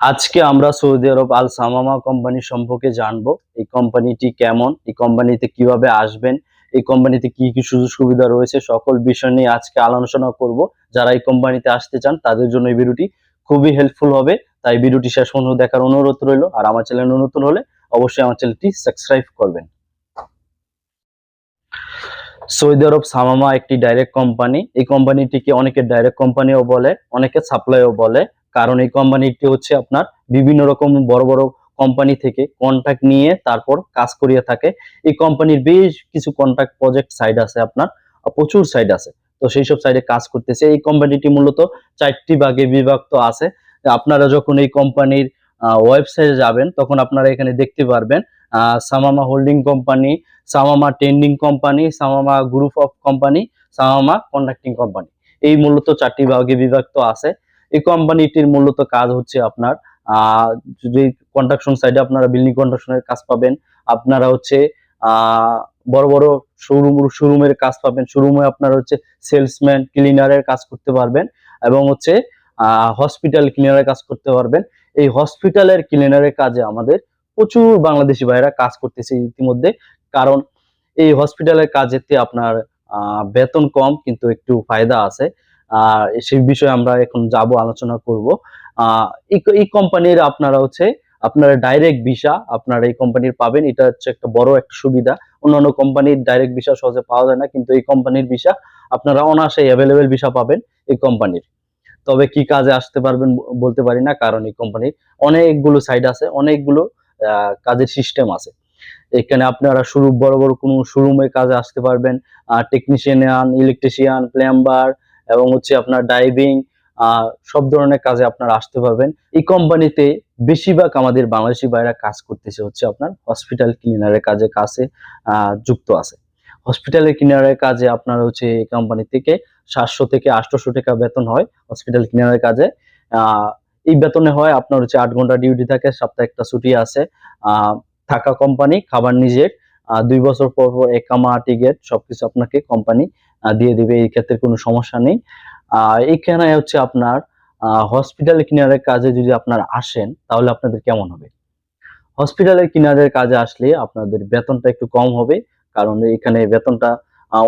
আজকে আমরা সৌদি আরব আল সামামা কোম্পানি সম্পর্কে জানব, এই কোম্পানিটি কেমন, এই কোম্পানিতে কীভাবে আসবেন, এই কোম্পানিতে কি কি সুযোগ সুবিধা রয়েছে, সকল বিষয় নিয়ে আজকে আলোচনা করব। যারা এই কোম্পানিতে আসতে চান, তাদের জন্য এই ভিডিওটি খুবই হেল্পফুল হবে। তাই ভিডিওটি শেষ পর্যন্ত দেখার অনুরোধ রইল। আর আমার চ্যানেল নতুন হলে অবশ্যই আমার চ্যানেলটি সাবস্ক্রাইব করবেন। সৌদি আরব সামামা একটি ডাইরেক্ট কোম্পানি এই কোম্পানিটিকে অনেকে ডাইরেক্ট কোম্পানিও বলে, অনেকে সাপ্লাইও বলে। কারণ এই কোম্পানিটি হচ্ছে আপনার বিভিন্ন রকম বড় বড় কোম্পানি থেকে কন্ট্যাক্ট নিয়ে তারপর কাজ করিয়ে থাকে। এই কোম্পানির বেশ কিছু কন্ট্যাক্ট প্রজেক্ট সাইড আছে আপনার প্রচুর সাইড আছে। তো সেই সব সাইডে কাজ করতেছে। এই কোম্পানিটি মূলত চারটি ভাগে বিভক্ত আছে। আপনারা যখন এই কোম্পানির ওয়েবসাইটে যাবেন, তখন আপনারা এখানে দেখতে পারবেন Samama holding company Samama tending company Samama group of company Samama contracting company এই মূলত চারটি ভাগে বিভক্ত আছে। এই কোম্পানিটির মূলত কাজ হচ্ছে আপনার যদি কন্ট্রাকশন সাইডে আপনারা বিল্ডিং কন্ট্রাকশনের কাজ পাবেন, আপনারা হচ্ছে বড় বড় শোরুম শোরুমের কাজ পাবেন শোরুমে আপনারা হচ্ছে সেলসম্যান ক্লিনারের কাজ করতে পারবেন এবং হচ্ছে হসপিটাল ক্লিনারের কাজ করতে পারবেন। এই হসপিটালের ক্লিনারের কাজে আমাদের প্রচুর বাংলাদেশি ভাইরা কাজ করতেছে ইতিমধ্যে। কারণ এই হসপিটালের কাজেতে আপনার বেতন কম কিন্তু একটু ফায়দা আছে। সেই বিষয়ে আমরা এখন যাব, আলোচনা করব। এই কোম্পানির আপনারা হচ্ছে, আপনারা ডাইরেক্ট ভিসা আপনারা এই কোম্পানির পাবেন। এটা হচ্ছে একটা বড় একটা সুবিধা। অন্যান্য কোম্পানির ডাইরেক্ট ভিসা সহজে পাওয়া যায় না, কিন্তু এই কোম্পানির ভিসা আপনারা অনায়াসে অ্যাভেলেবেল ভিসা পাবেন এই কোম্পানির। তবে কি কাজে আসতে পারবেন বলতে পারি না, কারণ এই কোম্পানির অনেকগুলো সাইড আছে, অনেকগুলো কাজের সিস্টেম আছে। এখানে আপনারা শুরু, বড় বড় কোনো শোরুমের কাজে আসতে পারবেন। টেকনিশিয়ান ইলেকট্রিশিয়ান প্লাম্বার এবং হচ্ছে আপনার ডাইভিং সব ধরনের কাজে আপনারা আসতে পারবেন। এই কোম্পানিতে বেশিরভাগ আমাদের বাংলাদেশি ভাইরা কাজ করতেছে হচ্ছে আপনার হসপিটাল ক্লিনারের কাজে কাছে যুক্ত আছে। হসপিটালের ক্লিনারের কাজে আপনার হচ্ছে এই কোম্পানি থেকে সাতশো থেকে আটশোশো টাকা বেতন হয় হসপিটাল ক্লিনারের কাজে। এই বেতনে হয় আপনার হচ্ছে আট ঘণ্টা ডিউটি থাকে, সপ্তাহে একটা ছুটি আছে। থাকা কোম্পানি, খাবার নিজের দুই বছর পর পর একামা টিকেট সবকিছু আপনাকে কোম্পানি দিয়ে দিবে এই ক্ষেত্রে কোনো সমস্যা নেই। আহ, এইখানে হচ্ছে আপনার হসপিটাল কিনারের কাজে যদি আপনারা আসেন তাহলে আপনাদের কেমন হবে? হসপিটালের কিনারের কাজে আসলে আপনাদের বেতনটা একটু কম হবে কারণ এখানে বেতনটা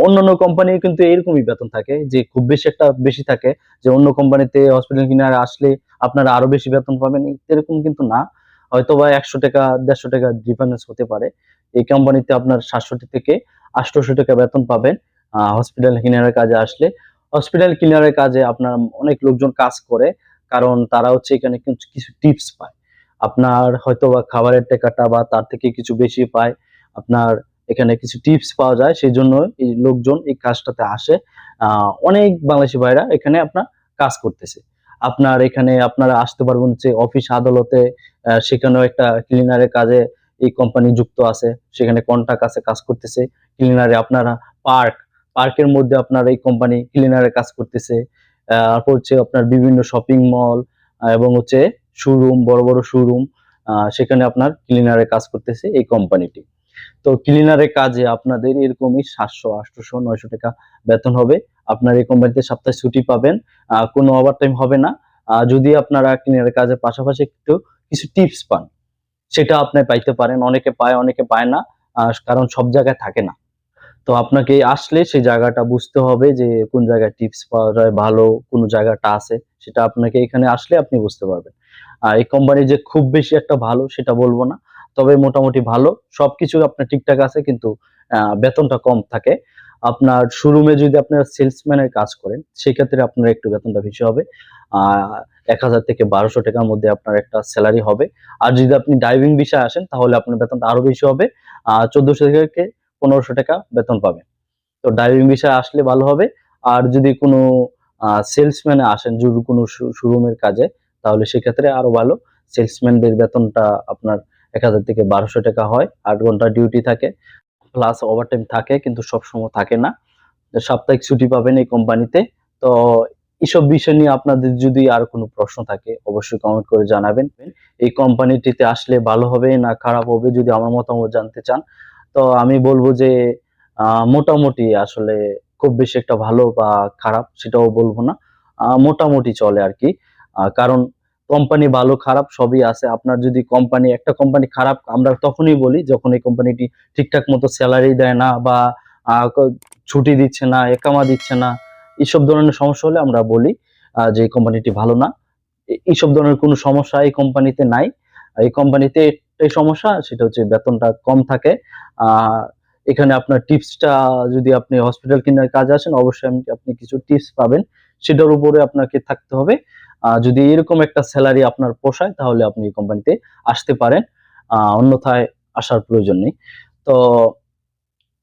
অন্যান্য কোম্পানি কিন্তু এরকমই বেতন থাকে যে খুব বেশি একটা বেশি থাকে যে অন্য কোম্পানিতে হসপিটাল কিনারে আসলে আপনারা আরও বেশি বেতন পাবেন এরকম কিন্তু না। হয়তো বা একশো টাকা দেড়শো টাকা ডিফারেন্স হতে পারে। এই কোম্পানিতে আপনার সাতষট্টি থেকে আটশোশো টাকা বেতন পাবেন। হসপিটাল ক্লিনারের কাজে আসলে হসপিটাল ক্লিনারের কাজে আপনার অনেক লোকজন কাজ করে, কারণ তারা হচ্ছে এখানে কিছু টিপস পায়। আপনার হয়তো বা খাবারের টাকাটা বা তার থেকে কিছু বেশি পায়, আপনার এখানে কিছু টিপস পাওয়া যায় সেই জন্য এই লোকজন এই কাজটাতে আসে। অনেক বাংলাদেশি ভাইরা এখানে আপনার কাজ করতেছে। আপনার এখানে আপনারা আসতে পারবেন হচ্ছে অফিস আদালতে সেখানেও একটা ক্লিনারের কাজে এই কোম্পানি যুক্ত আছে, সেখানে কন্ট্রাক্ট আছে, কাজ করতেছে। ক্লিনারে আপনারা পার্ক পার্কের মধ্যে আপনার এই কোম্পানি ক্লিনারে কাজ করতেছে। তারপর হচ্ছে আপনার বিভিন্ন শপিং মল এবং হচ্ছে শোরুম বড় বড় শোরুম সেখানে আপনার ক্লিনারে কাজ করতেছে এই কোম্পানিটি তো ক্লিনারের কাজে আপনাদের এরকমই সাতশো আটশোশো নয়শো টাকা বেতন হবে। আপনার এই কোম্পানিতে সপ্তাহে ছুটি পাবেন। কোনো ওভার টাইম হবে না। যদি আপনারা ক্লিনারের কাজের পাশাপাশি একটু কিছু টিপস পান সেটা আপনি পাইতে পারেন। অনেকে পায় অনেকে পায় না। কারণ সব জায়গায় থাকে না। তো আপনাকে আসলে সেই জায়গাটা বুঝতে হবে যে কোন জায়গায় টিপস পাওয়া যায় ভালো, কোন জায়গাটা আছে, সেটা আপনাকে এখানে আসলে আপনি বুঝতে পারবেন। আর এই কোম্পানি যে খুব বেশি একটা ভালো, সেটা বলব না। তবে মোটামুটি ভালো। সবকিছু আপনার ঠিকঠাক আছে, কিন্তু বেতনটা কম থাকে। আপনার শোরুমে যদি আপনার সেলসম্যানের কাজ করেন, সেক্ষেত্রে আপনার একটু বেতনটা বেশি হবে। আহ এক হাজার থেকে বারোশো টাকার মধ্যে আপনার একটা স্যালারি হবে। আর যদি আপনি ড্রাইভিং বিষয়ে আসেন, তাহলে আপনার বেতনটা আরও বেশি হবে। চোদ্দশো থেকে পনেরোশো টাকা বেতন পাবেন। তো ড্রাইভিং বিষয়ে আসলে ভালো হবে। আর যদি কোনো সেলসম্যানে আসেন, যদি কোনো শোরুমের কাজে, তাহলে সেক্ষেত্রে আরও ভালো। সেলসম্যানদের বেতনটা আপনার এক হাজার থেকে বারোশো টাকা হয়। আট ঘণ্টা ডিউটি থাকে। প্লাস ওভারটাইম থাকে, কিন্তু সব সময় থাকে না। সাপ্তাহিক ছুটি পাবেন এই কোম্পানিতে তো এইসব বিষয় নিয়ে আপনাদের যদি আর কোনো প্রশ্ন থাকে, অবশ্যই কমেন্ট করে জানাবেন। এই কোম্পানিটিতে আসলে ভালো হবে না খারাপ হবে যদি আমার মতামত জানতে চান। তো আমি বলব যে মোটামুটি আসলে খুব বেশি একটা ভালো বা খারাপ সেটাও বলব না। মোটামুটি চলে আর কি। কারণ কোম্পানি ভালো খারাপ সবই আছে। আপনার যদি কোম্পানি একটা কোম্পানি খারাপ, আমরা তখনই বলি যখন এই কোম্পানিটি ঠিকঠাক মতো স্যালারি দেয় না বা ছুটি দিচ্ছে না, একামা দিচ্ছে না এইসব ধরনের সমস্যা হলে আমরা বলি যে এই কোম্পানিটি ভালো না। এইসব ধরনের কোনো সমস্যা এই কোম্পানিতে নাই। এই কোম্পানিতে একটাই সমস্যা, সেটা হচ্ছে বেতনটা কম থাকে। এখানে আপনার টিপসটা যদি আপনি হসপিটাল কেনার কাজ আসেন, অবশ্যই আপনি কিছু টিপস পাবেন। সেটার উপরে আপনাকে থাকতে হবে। যদি এরকম একটা স্যালারি আপনার পোষায়, তাহলে আপনি এই কোম্পানিতে আসতে পারেন। অন্যথায় আসার প্রয়োজন নেই। তো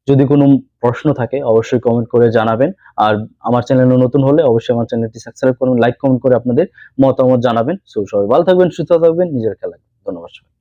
যদি কোনো প্রশ্ন থাকে, অবশ্যই কমেন্ট করে জানাবেন। আর আমার চ্যানেল নতুন হলে অবশ্যই আমার চ্যানেলটি সাবস্ক্রাইব করুন লাইক কমেন্ট করে আপনাদের মতামত জানাবেন। সো সবাই ভালো থাকবেন, সুস্থ থাকবেন, নিজের খেলা ধন্যবাদ সবাই